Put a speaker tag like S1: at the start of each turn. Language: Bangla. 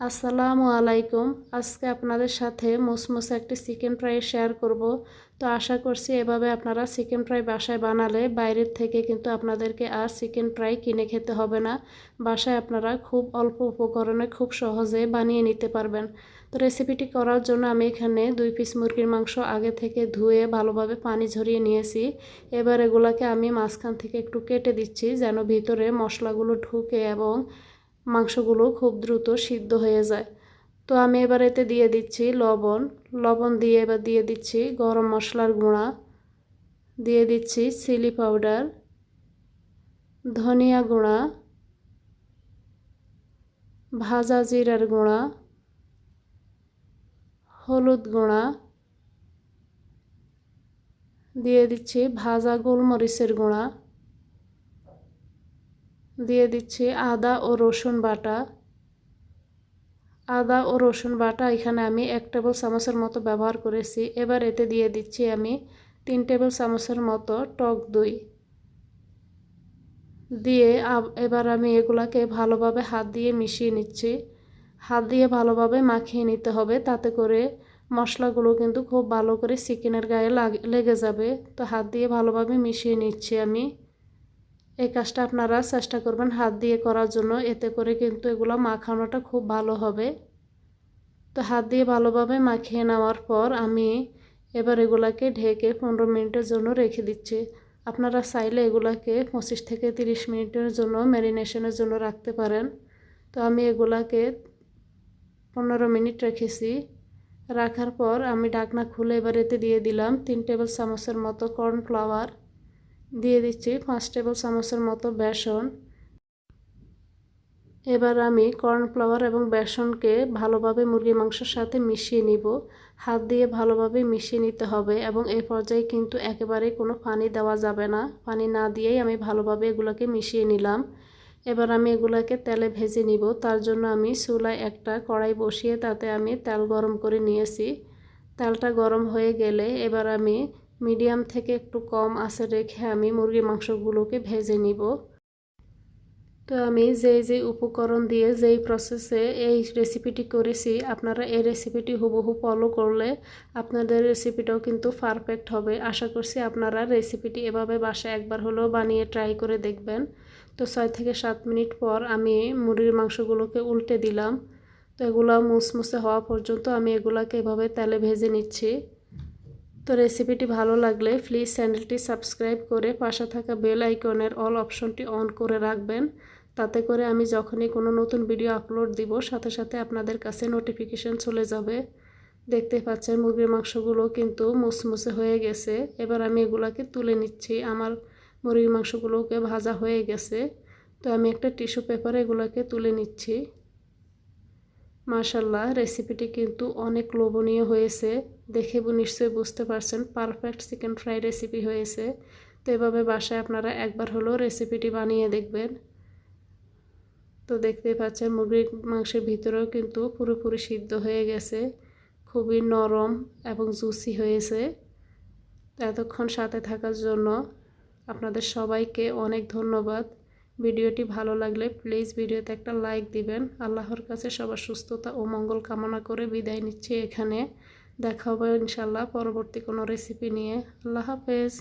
S1: আসসালামু আলাইকুম। আজকে আপনাদের সাথে মুসমুসে একটি চিকেন ফ্রাই শেয়ার করব। তো আশা করছি এভাবে আপনারা চিকেন ফ্রাই বাসায় বানালে বাইরের থেকে কিন্তু আপনাদেরকে আর চিকেন ফ্রাই কিনে খেতে হবে না। বাসায় আপনারা খুব অল্প উপকরণে খুব সহজে বানিয়ে নিতে পারবেন। তো রেসিপিটি করার জন্য আমি এখানে দুই পিস মুরগির মাংস আগে থেকে ধুয়ে ভালোভাবে পানি ঝরিয়ে নিয়েছি। এবার এগুলাকে আমি মাঝখান থেকে একটু কেটে দিচ্ছি যেন ভিতরে মশলাগুলো ঢুকে এবং মাংসগুলো খুব দ্রুত সিদ্ধ হয়ে যায়। তো আমি এবার এতে দিয়ে দিচ্ছি লবণ। লবণ দিয়ে এবার দিয়ে দিচ্ছি গরম মশলার গুঁড়া। দিয়ে দিচ্ছি চিলি পাউডার, ধনিয়া গুঁড়া, ভাজা জিরার গুঁড়া, হলুদ গুঁড়া। দিয়ে দিচ্ছি ভাজা গোলমরিচের গুঁড়া। দিয়ে দিচ্ছি আদা ও রসুন বাটা। আদা ও রসুন বাটা এখানে আমি এক টেবিল চামচের মতো ব্যবহার করেছি। এবার এতে দিয়ে দিচ্ছি আমি তিন টেবিল চামচের মতো টক দই। দিয়ে এবার আমি এগুলাকে ভালোভাবে হাত দিয়ে মিশিয়ে নিচ্ছি। হাত দিয়ে ভালোভাবে মাখিয়ে নিতে হবে। তাতে করে মশলাগুলো কিন্তু খুব ভালো করে চিকেনের গায়ে লেগে যাবে। তো হাত দিয়ে ভালোভাবে মিশিয়ে নিচ্ছি আমি। এই কাজটা আপনারা চেষ্টা করবেন হাত দিয়ে করার জন্য। এতে করে কিন্তু এগুলো মাখানোটা খুব ভালো হবে। তো হাত দিয়ে ভালোভাবে মাখিয়ে নেওয়ার পর আমি এবার এগুলাকে ঢেকে পনেরো মিনিটের জন্য রেখে দিচ্ছি। আপনারা চাইলে এগুলাকে পঁচিশ থেকে তিরিশ মিনিটের জন্য ম্যারিনেশনের জন্য রাখতে পারেন। তো আমি এগুলাকে পনেরো মিনিট রেখেছি। রাখার পর আমি ডাকনা খুলে এবার এতে দিয়ে দিলাম তিন টেবিল চামচের মতো কর্নফ্লাওয়ার। দিয়ে দিচ্ছি পাঁচ টেবিল চামচের মতো বেসন। এবার আমি কর্নফ্লাওয়ার এবং বেসনকে ভালোভাবে মুরগি মাংসের সাথে মিশিয়ে নিব। হাত দিয়ে ভালোভাবে মিশিয়ে নিতে হবে এবং এই পর্যায়ে কিন্তু একেবারেই কোনো পানি দেওয়া যাবে না। পানি না দিয়েই আমি ভালোভাবে এগুলোকে মিশিয়ে নিলাম। এবার আমি এগুলোকে তেলে ভেজে নিব। তার জন্য আমি চুলায় একটা কড়াই বসিয়ে তাতে আমি তেল গরম করে নিয়েছি। তেলটা গরম হয়ে গেলে এবার আমি মিডিয়াম থেকে একটু কম আঁচে রেখে আমি মুরগির মাংসগুলোকে ভেজে নিব। তো আমি যেই যে উপকরণ দিয়ে যেই প্রসেসে এই রেসিপিটি করেছি, আপনারা এই রেসিপিটি হুবহু ফলো করলে আপনাদের রেসিপিটাও কিন্তু পারফেক্ট হবে। আশা করছি আপনারা রেসিপিটি এভাবে বাসায় একবার হলেও বানিয়ে ট্রাই করে দেখবেন। তো ছয় থেকে সাত মিনিট পর আমি মুরগির মাংসগুলোকে উল্টে দিলাম। তো এগুলো মুসমুসে হওয়া পর্যন্ত আমি এগুলাকে এভাবে তেলে ভেজে নিচ্ছি। তো রেসিপিটি ভালো লাগলে প্লিজ চ্যানেলটি সাবস্ক্রাইব করে পাশে থাকা বেল আইকনের অল অপশনটি অন করে রাখবেন। তাতে করে আমি যখনই কোনো নতুন ভিডিও আপলোড দিব, সাথে সাথে আপনাদের কাছে নোটিফিকেশান চলে যাবে। দেখতে পাচ্ছেন মুরগির মাংসগুলো কিন্তু মুসমুসে হয়ে গেছে। এবার আমি এগুলাকে তুলে নিচ্ছি। আমার মুরগির মাংসগুলোকে ভাজা হয়ে গেছে। তো আমি একটা টিস্যু পেপারে এগুলোকে তুলে নিচ্ছি। মাশাল্লাহ রেসিপিটি কিন্তু অনেক লোভনীয় হয়েছে। দেখে নিশ্চয়ই বুঝতে পারছেন পারফেক্ট চিকেন ফ্রাই রেসিপি হয়েছে। তো এভাবে বাসায় আপনারা একবার হলেও রেসিপিটি বানিয়ে দেখবেন। তো দেখতেই পাচ্ছেন, মুরগির মাংসের ভিতরেও কিন্তু পুরোপুরি সিদ্ধ হয়ে গেছে। খুবই নরম এবং জুসি হয়েছে। এতক্ষণ সাথে থাকার জন্য আপনাদের সবাইকে অনেক ধন্যবাদ। ভিডিওটি ভালো লাগলে প্লিজ ভিডিওতে একটা লাইক দিবেন। আল্লাহর কাছে সবার সুস্থতা ও মঙ্গল কামনা করে বিদায় নিচ্ছি এখানে। দেখা হবে ইনশাল্লাহ পরবর্তী কোনো রেসিপি নিয়ে। আল্লাহ হাফেজ।